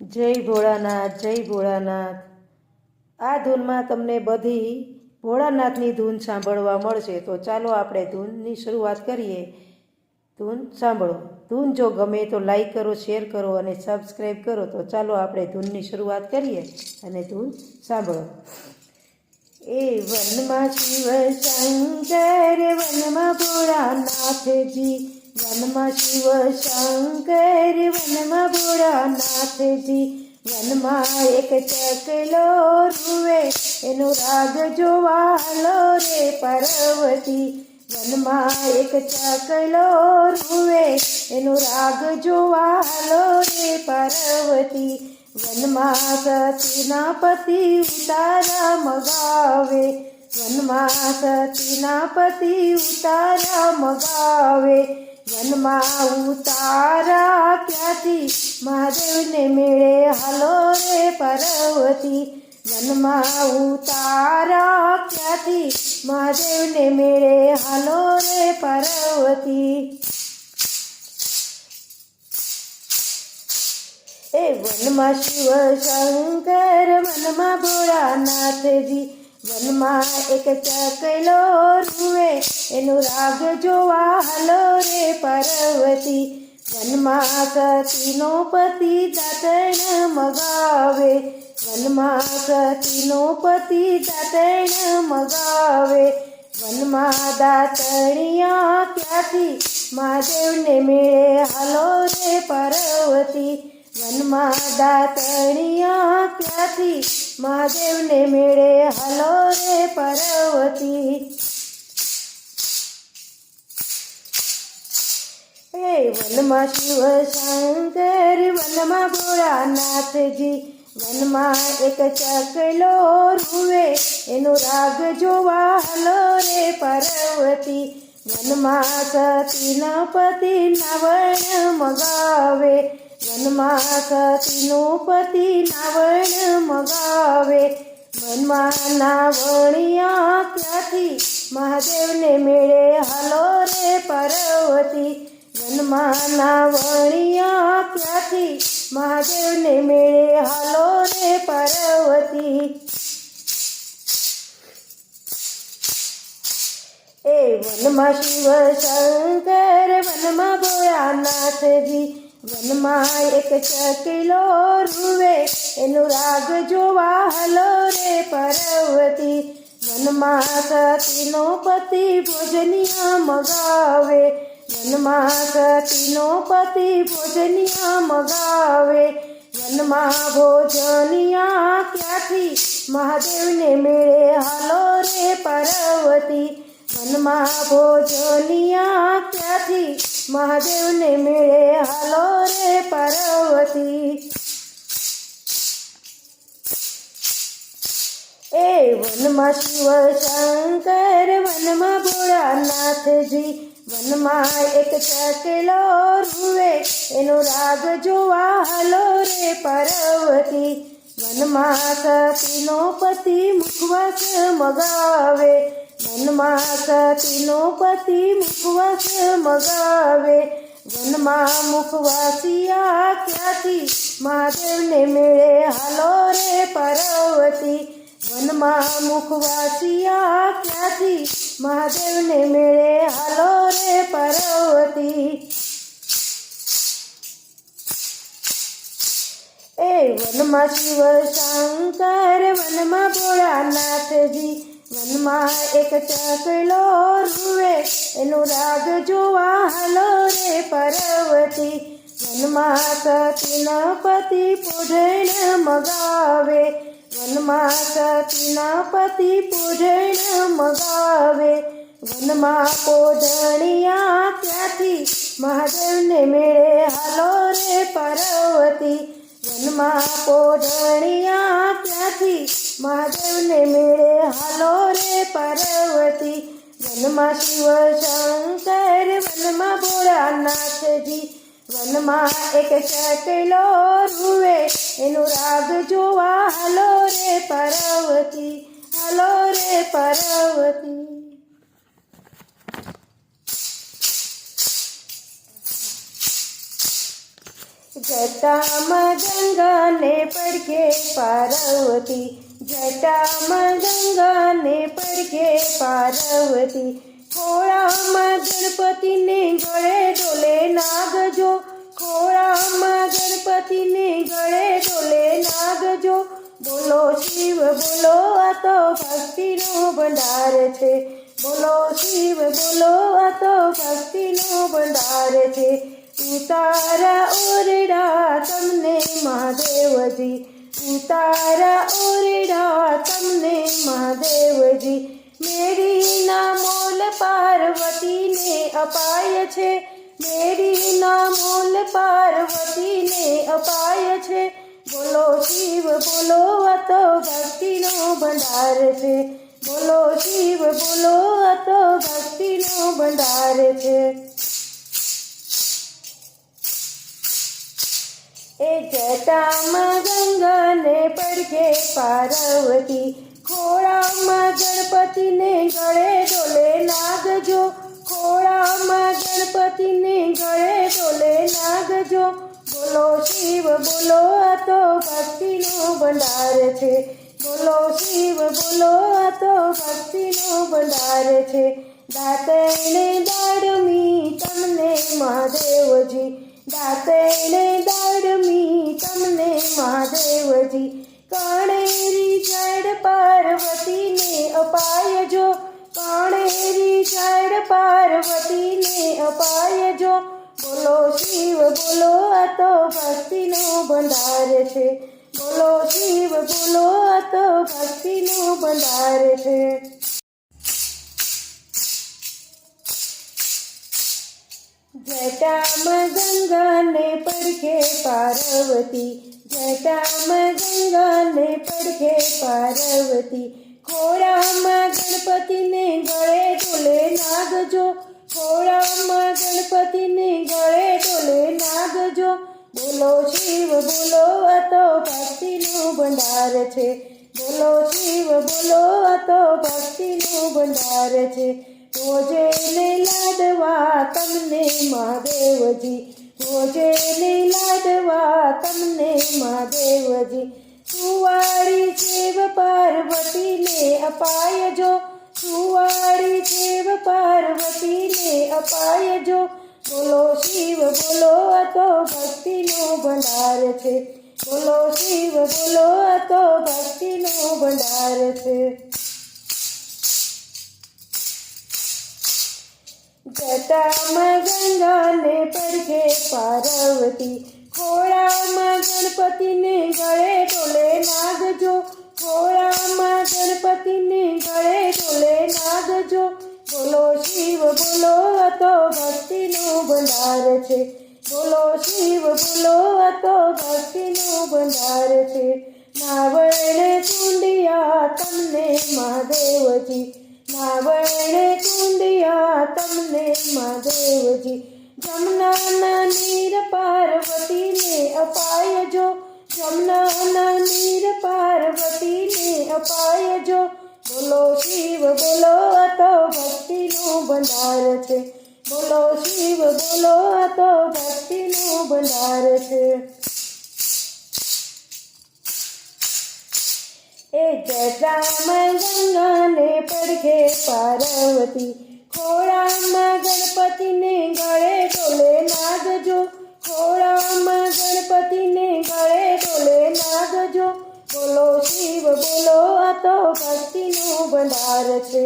જય ભોળાનાથ જય ભોળાનાથ. આ ધૂનમાં તમને બધી ભોળાનાથની ધૂન સાંભળવા મળશે. તો ચાલો આપણે ધૂનની શરૂઆત કરીએ. ધૂન સાંભળો. ધૂન જો ગમે તો લાઈક કરો શેર કરો અને સબસ્ક્રાઈબ કરો. તો ચાલો આપણે ધૂનની શરૂઆત કરીએ અને ધૂન સાંભળો. એ વનમાં શિવ શંકર, વનમાં ભોળાનાથજી. વનમાં શિવ શંકર વનમાં ભોળાનાથજી વનમાં એક ચકલો રૂવે, એનો રાગ જોવાલો રે પાર્વતી. વનમાં એક ચકલો રૂવે, એનો રાગ જોવાલો રે પાર્વતી. વનમાં સતીના પતિ ઉતારા મગાવે. વનમાં સતીના પતિ ઉતારા મગાવે. વનમાં ઉતારા ક્યાંથી? મહાદેવને મેળે હાલો રે પાર્વતી. વનમાં ઉતારા ક્યાંથી? મહાદેવને મેળે હાલો રે પાર્વતી. એ વનમાં શિવ શંકર, વનમાં ભોળાનાથજી. વનમાં એક ચકલો રૂવે એનું રાગ જોવા હલો રે પાર્વતી. વનમાં સતીનો પતિ દાતણ મગાવે વનમાં સતીનો પતિ દાતણ મગાવે. વનમાં દાતણિયા ક્યાંથી? મહાદેવને મેળે હાલો રે પાર્વતી. વનમાં દાતણિયા ક્યાંથી મહાદેવને મેળે હાલો રે પાર્વતી. હે વનમાં શિવ શંકર, વનમાં ભોળાનાથજી, વનમાં એક ચકલો રૂવે, એનો રાગ જોવા હલો રે પાર્વતી. વનમાં સતીના પતિ નાવણ મગાવે વનમાં સતીનો પતિ નાવણ મગાવે. મનમાં નાવણિયા ત્યાંથી મહાદેવને મેળે હાલો રે પાર્વતી. મનમાં નાવણિયા ત્યાંથી મહાદેવને મેળે હાલો રે પાર્વતી. એ વનમાં શિવ શંકર, વનમાં ભોળાનાથજી. વનમાં એક ચકલો રૂવે, એનું રાગ જોવા હલો રે પરવતી. વનમાં સતીનો પતિ ભોજનિયા મગાવે વનમાં સતીનો પતિ ભોજનિયા મગાવે. વનમાં ભોજનિયા ક્યાંથી? મહાદેવને મેળે હાલો રે પાર્વતી. વનમાં ભોજનિયા ક્યાંથી મહાદેવને મેળે હાલો રે પાર્વતી. એ વનમાં શિવ શંકર, વનમાં ભોળાનાથજી, વનમાં એક ચકેલો રૂવે, એનો રાગ જોવા હાલો રે પાર્વતી. વનમાં સતીનો પતિ મુખવાસ મગાવે વનમાં સતીનો પતિ મુખવાસ મગાવે. વનમાં મુખવાસિયા ક્યાંથી? મહાદેવને મેળે હાલો રે પાર્વતી. વનમાં મુખવાસિયા ક્યાંથી? મહાદેવને મેળે હાલો રે પાર્વતી. એ વનમાં શિવ શંકર, વનમાં ભોળાનાથજી. વનમાં એક ચકલો રૂવે એનું રાગ જોવા હાલો રે પાર્વતી. વનમાં સતીના પતિ પૂજણ મગાવે વનમાં સતીના પતિ પૂજણ મગાવે. વનમાં પોજણિયા ત્યાંથી મહાદેવને મેળે હાલો રે પાર્વતી. વનમાં પોઢણિયા ક્યાંથી મહાદેવને મેળે હાલો રે પાર્વતી. વનમાં શિવ શંકર, વનમાં ભોળાનાથજી. વનમાં એક ચકલો રૂવે, એનું રાગ જોવા હાલો રે પાર્વતી, હાલો રે પાર્વતી. જટામાં ગંગાને પડખે પાર્વતી જટામાં ગંગાને પડખે પાર્વતી. ખોળામાં ગણપતિને ગળે ડોલે નાગજો, ખોળામાં ગણપતિને ગળે ડોલે નાગજો. બોલો શિવ, બોલો આ તો ભક્તિનો ભંડાર છે. બોલો શિવ, બોલો આ તો ભક્તિનો ભંડાર છે. ઉતારા ઓરડા તમને મહાદેવજી, ઉતારા ઓરડા તમને મહાદેવજી. મેરીના મોલ પાર્વતીને અપાય છે મેરીના મોલ પાર્વતીને અપાય છે. બોલો શિવ, બોલો આ તો ભક્તિનો ભંડાર છે. બોલો શિવ, બોલો આ તો ભક્તિનો ભંડાર છે. જટામાં ગંગાને પડકે પાર્વતી, ખોળામાં ગણપતિને ગળે ડોલે નાગજો, ખોળામાં ગણપતિને ગળે ડોલે નાગજો. બોલો શિવ, બોલો આ તો ભક્તિનો ભંડાર છે. બોલો શિવ, બોલો આ તો ભક્તિનો ભંડાર છે. દાતણે દાડમી તમને મહાદેવજી દાતણે દાડમી તમને મહાદેવજી. કાણેરી જડ પાર્વતીને અપાયજો. કાણેરી જડ પાર્વતીને અપાયજો. બોલો શિવ, બોલો આ તો ભક્તિનો ભંડાર છે. બોલો શિવ, બોલો આ તો ભક્તિનો ભંડાર છે. જટામાં ગંગાને પડખે પાર્વતી જટામાં ગંગાને પડખે પાર્વતી. ખોળામાં ગણપતિને ગળે ડોલે નાગજો, ખોળામાં ગણપતિને ગળે ડોલે નાગજો. બોલો શિવ, બોલો આ તો ભક્તિનો ભંડાર છે. બોલો શિવ, બોલો આ તો ભક્તિનો ભંડાર છે. રોજે ને લાડવા તમને મહાદેવજી રોજે ને લાડવા તમને મહાદેવજી, સુવાળી શિવ પાર્વતીને અપાયજો, સુવાળી શિવ પાર્વતીને અપાયજો. બોલો શિવ, બોલો આ તો ભક્તિનો ભંડાર છે. બોલો શિવ, બોલો આ તો ભક્તિનો ભંડાર છે. જટામાં ગંગાને પડખે પાર્વતી, ખોળામાં ગણપતિને ગળે ડોલે નાગજો ખોળામાં ગણપતિને ગળે ડોલે નાગજો બોલો શિવ, બોલો તો ભક્તિનો ભંડાર છે. બોલો શિવ, બોલો તો ભક્તિનો ભંડાર છે. નાવણ કુંડિયા, તમને મહાદેવજી નાવણે કુંડિયા તમને મહાદેવજી જમનાના નીર પાર્વતીને અપાયજો. જમનાના નીર પાર્વતીને અપાયજો. બોલો શિવ, બોલો આ તો ભક્તિનો ભંડાર છે. બોલો શિવ, બોલો તો ભક્તિનો ભંડાર છે. એ જટામાં ગંગાને પડખે પાર્વતી, ખોળામાં ગણપતિને ગળે ડોલે નાગજો, ખોળામાં ગણપતિને ગળે ડોલે નાગજો, બોલો શિવ, બોલો આ તો ભક્તિનો ભંડાર છે.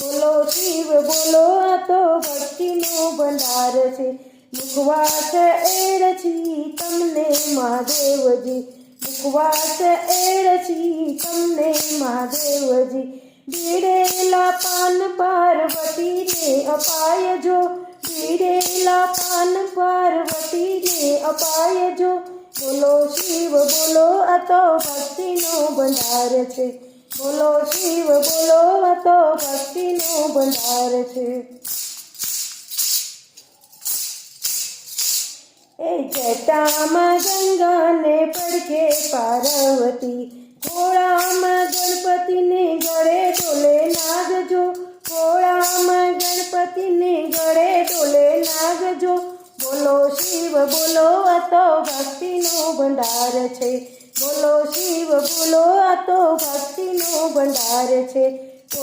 બોલો શિવ, બોલો આ તો ભક્તિનો ભંડાર છે. મુખવાસ એડછી તમને મહાદેવજી મુખવાસ એડછી તમને મહાદેવજી ભીડેલા પાન અપાય જો ભીડેલા પાન પાર્વતીને અપાયજો. બોલો શિવ, બોલો આ તો ભક્તિનો ભંડાર છે. બોલો શિવ, બોલો આ તો ભક્તિનો ભંડાર છે. એ જટામાં ગંગાને પડખે પાર્વતી, ખોળામાં ગણપતિને ગળે ડોલે નાગજો, ખોળામાં ગણપતિને ગળે ડોલે નાગજો. બોલો શિવ, બોલો આ તો ભક્તિનો ભંડાર છે. બોલો શિવ, બોલો આ તો ભક્તિનો ભંડાર છે.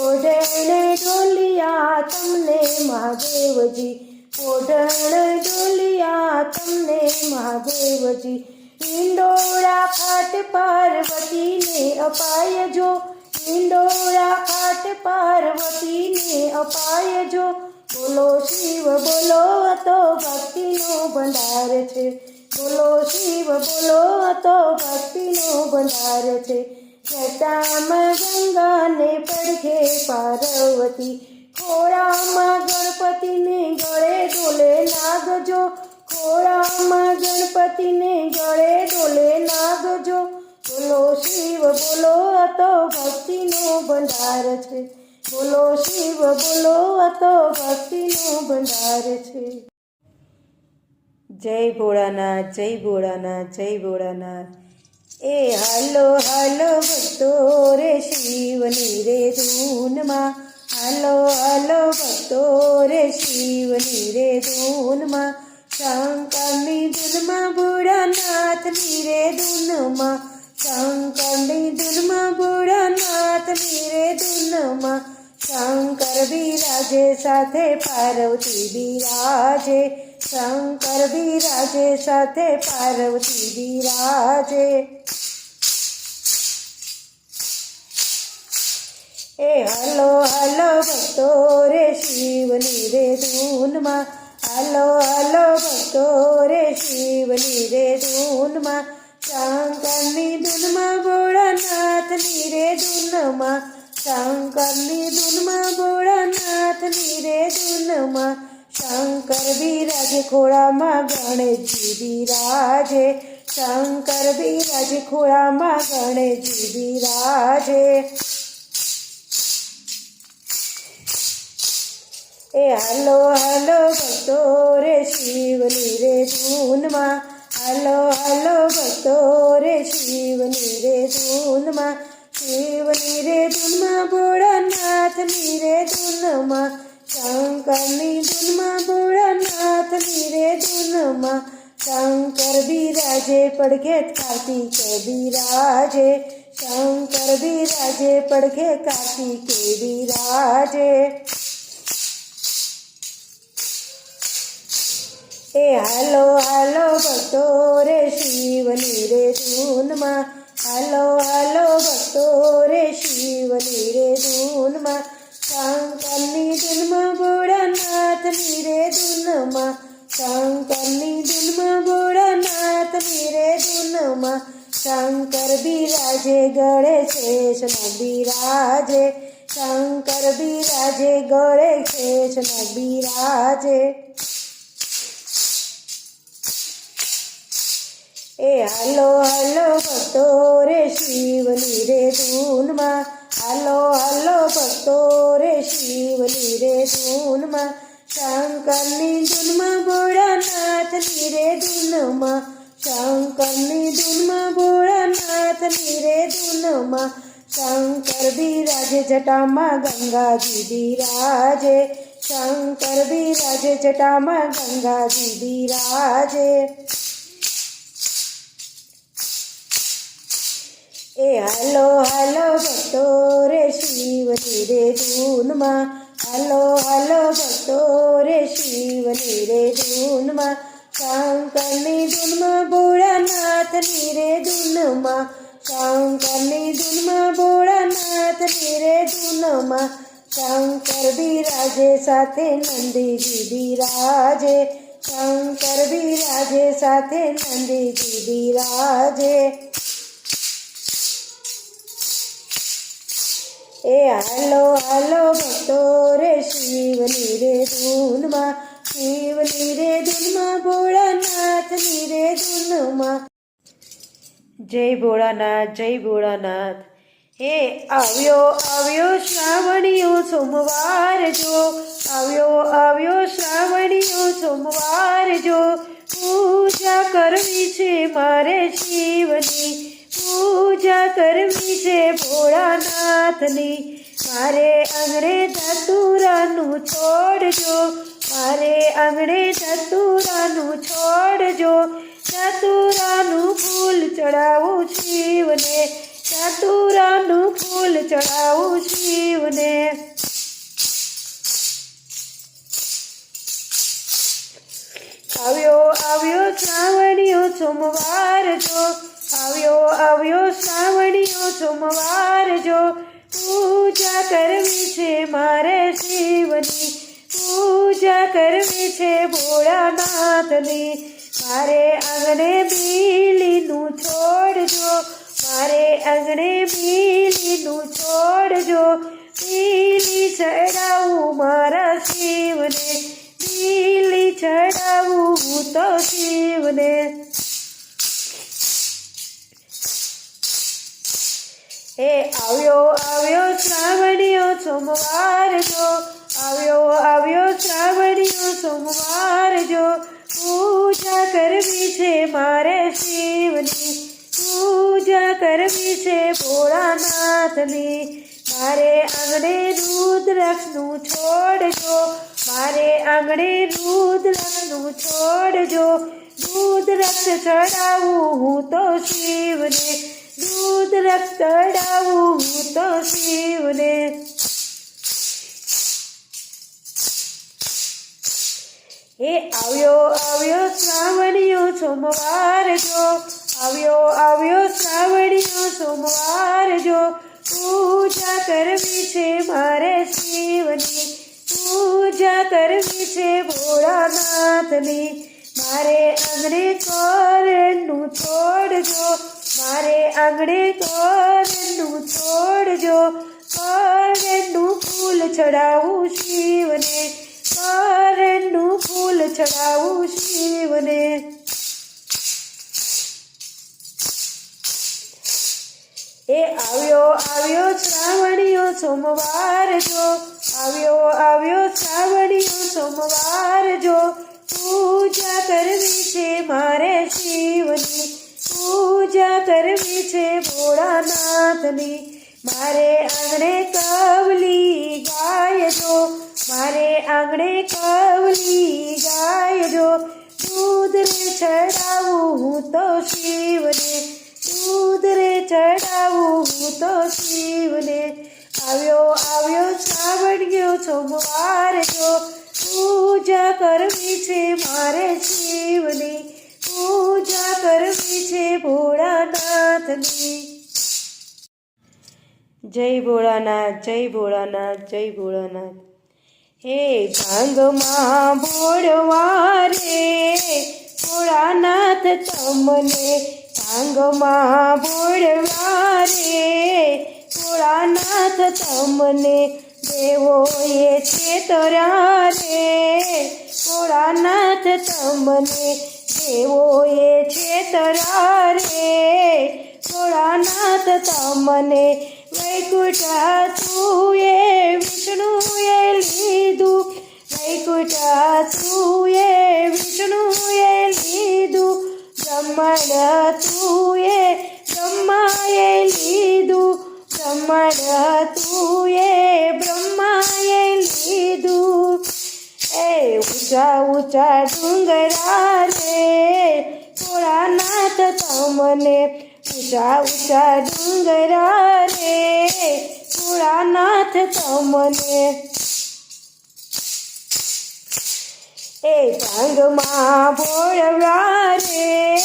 ઓઢણે ઢોલિયા તમને મહાદેવજી ઓઢણ ડોલિયા તમને મહાદેવજી ઇન્દોરા ફાટ પાર્વતીને અપાય જો ફાટ પાર્વતીને અપાય જો બોલો શિવ, બોલો તો ભક્તિનો ભંડાર છે. બોલો શિવ, બોલો તો ભક્તિનો ભંડાર છે. જટામાં ગંગાને પડખે પાર્વતી ખોળામાં ગણપતિને ગળે ડોલે નાગજો. ખોળામાં ગણપતિને ગળે ડોલે નાગજો. બોલો શિવ, બોલો તો ભક્તિનો ભંડાર છે. બોલો શિવ, બોલો તો ભક્તિનો ભંડાર છે. જય ભોળાનાથ જય ભોળાનાથ જય ભોળાનાથ. એ હાલો હાલો, ભક્તો રે શિવની રે ધૂનમાં. હાલો હાલો ભક્તો રે શિવની રે ધૂનમાં. શંકરની ધૂનમાં ભોળાનાથની રે ધૂનમાં. શંકરની ધૂનમાં ભોળાનાથની રે ધૂનમાં. શંકર બિરાજે સાથે પાર્વતી બિરાજે. શંકર બિરાજે સાથે પાર્વતી બિરાજે. એ હાલો હાલો ભક્તો રે શિવની રે ધૂનમાં. હાલો હાલો ભક્તો રે શિવની રે ધૂનમાં. શંકરની ધૂનમાં ભોળાનાથની રે ધૂનમાં. શંકરની ધૂનમાં ભોળાનાથની રે ધૂનમાં. શંકર બિરાજે ખોળામાં ગણેશજી બિરાજે. શંકર બિરાજે ખોળામાં ગણેશજી બિરાજે. એ હાલો હાલો ભક્તો રે શિવની રે ધૂનમાં. હાલો હાલો ભક્તો રે શિવની રે ધૂનમાં. શિવની રે ધૂનમાં, ભોળાનાથની રે ધૂનમાં. શંકરની ધૂનમાં, ભોળાનાથની રે ધૂનમાં. શંકર બિરાજે પડખે કાર્તિક બિરાજે. શંકર બિરાજે પડખે કાર્તિકે બિરાજે. એ હાલો હાલો, ભક્તો રે શિવની રે ધૂનમાં. હાલો હાલો, ભક્તો રે શિવની રે ધૂનમાં. શંકરની ધૂનમાં ભોળાનાથની રે ધૂનમાં. શંકરની ધૂનમાં ભોળાનાથની રે ધૂનમાં. શંકર બિરાજે ગળે શેષ બિરાજે. શંકર બિરાજે ગળે શેષ બિરાજે. એ હાલો હાલો ભક્તો રે શિવની રે ધૂનમાં. હાલો હાલો ભક્તો રે શિવની રે ધૂનમાં. શંકરની ધૂનમાં ભોળાનાથની રે ધૂનમાં. શંકરની ધૂનમાં ભોળાનાથની રે ધૂનમાં. શંકર બિરાજે જટામાં ગંગાજી બિરાજે. શંકર બિરાજે જટામાં ગંગાજી બિરાજે. એ હાલો હાલો ભક્તો રે શિવની રે ધૂનમાં. હાલો હાલો ભક્તો રે શિવની રે ધૂનમાં. શંકરની ધૂનમાં ભોળાનાથની રે ધૂનમાં. શંકરની ધૂનમાં ભોળાનાથની રે ધૂનમાં. શંકર બિરાજે સાથે નંદીજી બિરાજે. શંકર બિરાજે સાથે નંદીજી બિરાજે. એ હાલો હાલો ભક્તો રે શિવની રે ધૂનમાં, શિવની રે ધૂનમાં, ભોળાનાથની રે ધૂનમાં. જય ભોળાનાથ જય ભોળાનાથ. હે, આવ્યો આવ્યો શ્રાવણીયો સોમવાર જો, આવ્યો આવ્યો શ્રાવણીયો સોમવાર જો. પૂજા કરવી છે મારે શિવની. પૂજા કરવી છે ભોળાનાથની. મારે આંગણે ધતુરાનું છોડજો, મારે આંગણે ધતુરાનું છોડજો. ધતુરાનું ફૂલ ચડાવું શિવને ધતુરાનું ફૂલ ચડાવું શિવને. આવ્યો આવ્યો શ્રાવણીયો સોમવાર જો આવ્યો આવ્યો, શ્રાવણીઓ સોમવાર જો પૂજા કરવી છે મારે શિવની, પૂજા કરવી છે ભોળાનાથની. મારે આંગણે બીલીનું છોડજો, મારે આંગણે બીલીનું છોડજો. બીલી ચડાવું મારા શિવને, બીલી ચડાવું હું તો શિવને. એ આવ્યો આવ્યો શ્રાવણીયો સોમવાર જો આવ્યો આવ્યો શ્રાવણીયો સોમવાર જો પૂજા કરવી છે મારે શિવની, પૂજા કરવી છે ભોળાનાથની. મારે આંગણે રુદ્રક્ષનું છોડજો, મારે આંગણે રુદ્રક્ષનું છોડજો. રુદ્રક્ષ ચડાવું હું તો શિવને. રુદ્રાક્ષ ચડાવું શિવને. એ આવ્યો આવ્યો શ્રાવણીયો સોમવાર જો. આવ્યો આવ્યો શ્રાવણીયો સોમવાર જો. પૂજા કરવી છે મારે શિવની. પૂજા કરવી છે ભોળાનાથની. મારે આંગણે કોરનું છોડજો મારે આંગણે કોરનું છોડજો કોરનું ફૂલ ચડાવું શિવને કોરનું ફૂલ ચડાવું શિવને. એ આવ્યો આવ્યો શ્રાવણીયો સોમવાર જો આવ્યો આવ્યો શ્રાવણીયો સોમવાર જો પૂજા કરવી છે મારે શિવની. પૂજા કરવી છે ભોળાનાથની. મારે આંગણે કવલી ગાય જો. મારે આંગણે કવલી ગાય જો. દૂધ રે ચડાવું હું તો શિવને. દૂધ રે ચડાવું હું તો શિવને. આવ્યો આવ્યો શ્રાવણ્યો સોમવાર જો. પૂજા કરવી છે મારે શિવની. પૂજા કરવી છે ભોળાનાથની. જય ભોળાનાથ જય ભોળાનાથ જય ભોળાનાથ. હે ભાંગમાં ભોળવા રે, ભોળાનાથ તમને ભાંગમાં ભોળવા રે, ભોળાનાથ તમને દેવો એ છેતરા રે, ભોળાનાથ તમને દેવો એ છેતરા રે ભોળાનાથ તમને વૈકુટા તું એ વિષ્ણુએ લીધું વૈકુટા તું એ વિષ્ણુએ લીધું, બ્રહ્મણ તું એ બ્રહ્માએ લીધું, બ્રહ્મણ તું એ બ્રહ્માએ લીધું. એ ઊંચા ઊંચા ડુંગરા રે ભોળાનાથ તમને. ઊંચા ઊંચા ડુંગરા રે ભોળાનાથ તમને. એ ભાંગમાં ભોળવા રે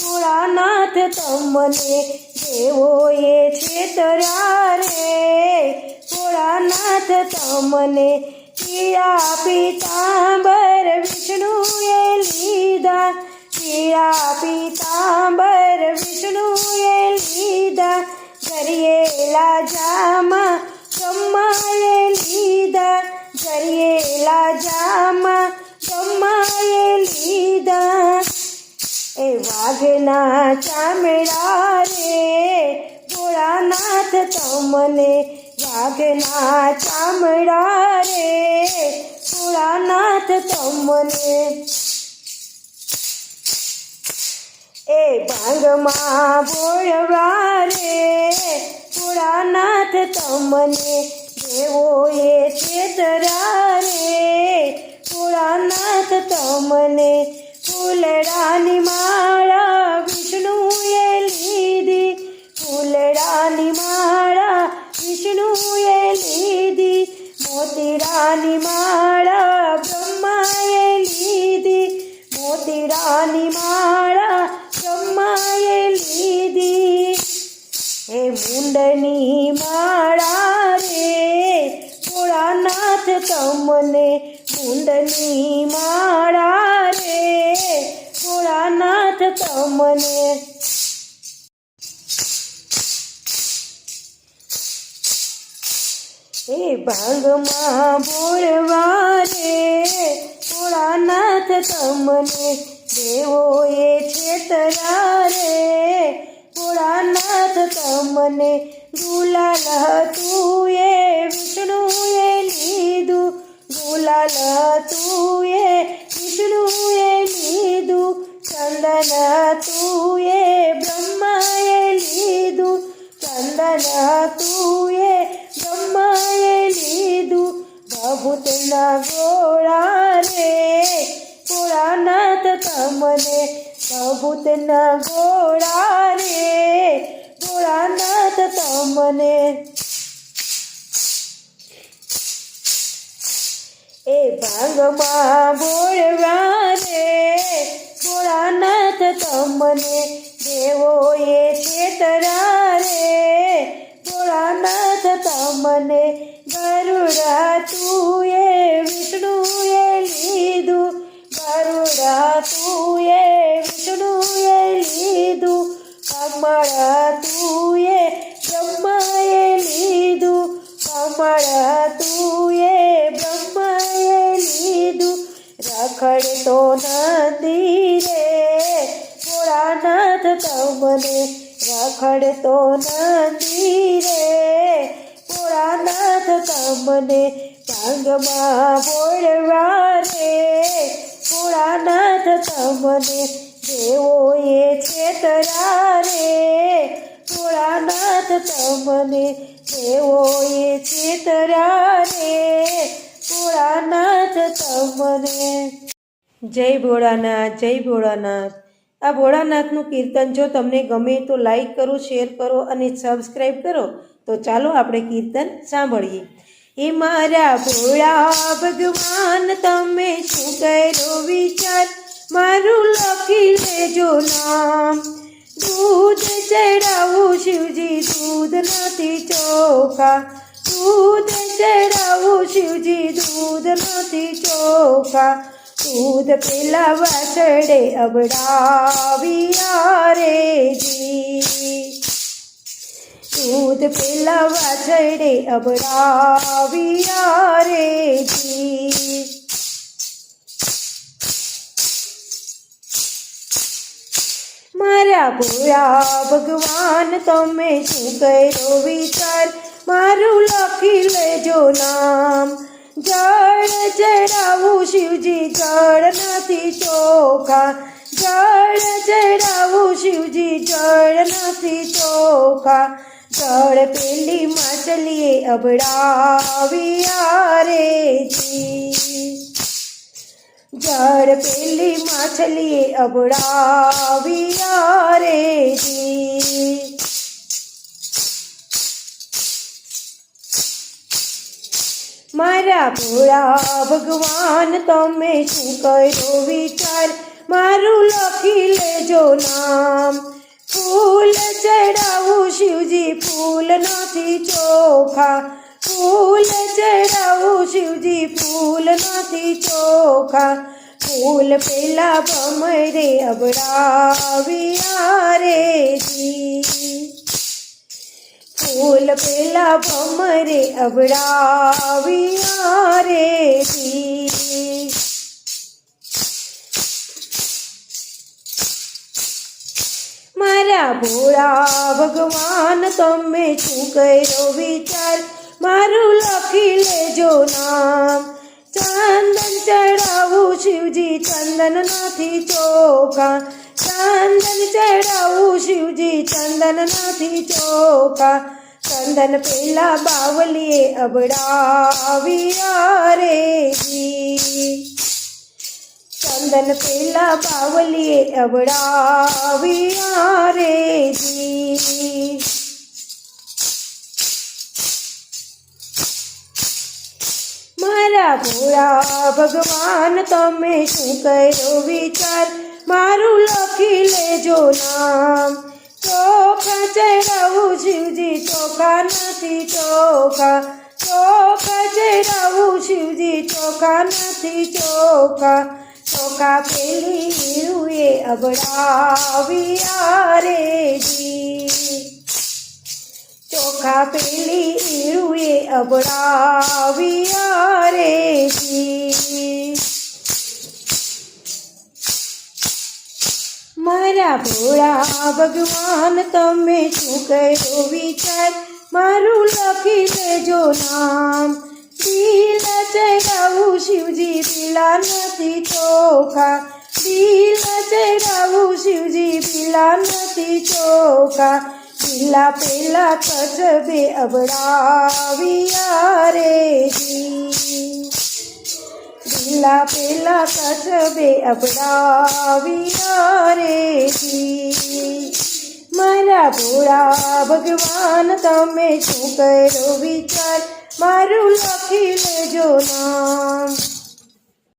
ભોળાનાથ તમને. દેવો એ છેતરા રે ભોળાનાથ તમને. પીળા પીતાંબર વિષ્ણુએ લીધા પીળા પીતાંબર વિષ્ણુએ લીધા ગરિયેલા જામા બ્રહ્માએ લીધા ગરિયેલા જામા બ્રહ્માએ લીધા એ વાઘના ચામડા રે ભોળાનાથ તમને વાઘના ચામડા રે ભોળાનાથ તમને એ ભાંગમાં ભોળવા રે ભોળાનાથ તમને દેવો એ છેતરા રે ભોળાનાથ તમને ફૂલડાની માળા મોતીરાની માળા બ્રહ્માએ લીધી. મોતીરાની માળા બ્રહ્માએ લીધી. હે મુંડની માળા રે, ભોળાનાથ તમને મુંડની માળા રે, ભોળાનાથ તમને એ ભાંગમાં બોલવા રે ભોળાનાથ તમને દેવોએ છેતરા રે ભોળાનાથ તમને ગુલાલ હતું એ, વિષ્ણુએ લીધું. ગુલાલ હતું એ, વિષ્ણુએ લીધું. ચંદન તું એ, બ્રહ્માએ લીધું. ચંદન હતું એ બ્રહ્માએ લીધું. ભભૂતના ગોળા રે ભોળાનાથ તમને ભભૂતના ગોળા રે ભોળાનાથ તમને. એ ભાંગમાં બોળવા રે ભોળાનાથ તમને, દેવોએ છેતરા રે રખડતો નથી રે. ભોળાનાથ તમને ભાંગમાં બોળવા રે. ભોળાનાથ તમને દેવોએ છેતરા રે. ભોળાનાથ તમને દેવોએ છેતરા રે. ભોળાનાથ તમને. જય ભોળાનાથ જય ભોળાનાથ. આ ભોળાનાથનું કીર્તન જો તમને ગમે તો લાઈક કરો શેર કરો અને સબસ્ક્રાઈબ કરો. તો ચાલો આપણે કીર્તન સાંભળીએ. એ મારા ભોળા ભગવાન, તમે શું કર્યો વિચાર? મારું લખી લેજો નામ. દૂધ ચડાવું શિવજી, દૂધ નથી ચોખા. દૂધ ચડાવું શિવજી, દૂધ નથી ચોખા. દૂધ પેલા વાછડે અબડાવ્યા રે જી. દૂધ પેલા વાછડે અબડાવ્યા રે જી. મારા ભોળા ભગવાન, તમે શું કર્યો વિચાર? મારું લખી લેજો નામ. જળ ચડાવું શિવજી, જળ નથી ચોખા. જળ ચડાવું શિવજી, જળ નથી ચોખા. જળ પેલી માછલીએ અબડાવી આરે જળ પેલી માછલીએ અબડાવ્યા રે મારા ભોળા ભગવાન, તમે શું કર્યો વિચાર? મારું લખી લેજો નામ. ફૂલ ચડાવું શિવજી, ફૂલ નથી ચોખા. ફૂલ ચડાવું શિવજી, ફૂલ નથી ચોખા. ફૂલ પેલા ભમરે અબડાવ્યા રે જી ફૂલ પેલા ભમરે અબડાવ્યા રે મારા ભોળા ભગવાન, તમે શું કર્યો વિચાર? મારું લખી લેજો નામ. ચંદન ચડાવું શિવજી ચંદન નથી ચોખા. ચંદન ચડાવું શિવજી ચંદન નથી ચોખા. ચંદન પેલા બાવલીએ અબડાવ્યા રે ચંદન પેલા બાવલીએ અબડાવ્યા રે મારા ભોળા ભગવાન, તમે શું કર્યો વિચાર? મારું લખી લેજો નામ. ચોખા ચહેરાવું શિવજી ચોખા નથી ચોખા. ચોખા ચહેરાવું શિવજી ચોખા નથી ચોખા. ચોખા પેલી હીરુએ અબડાવી રે જી ચોખા પેલી ઈરુએ અબડાવ્યા રે મારા ભોળા ભગવાન, તમે શું કર્યો વિચાર? મારું લખી દેજો નામ. દિલ ચડાવું શિવજી પીલા નથી ચોખા. દિલ ચડાવું શિવજી પીલા નથી ચોખા. પીલા પેલા કચબે અબડાવી રે જી દિલા પેલા કસબે અબડાવ્યા રે જી મારા ભોળા ભગવાન, તમે શું કર્યો વિચાર? મારું લખી લેજો નામ.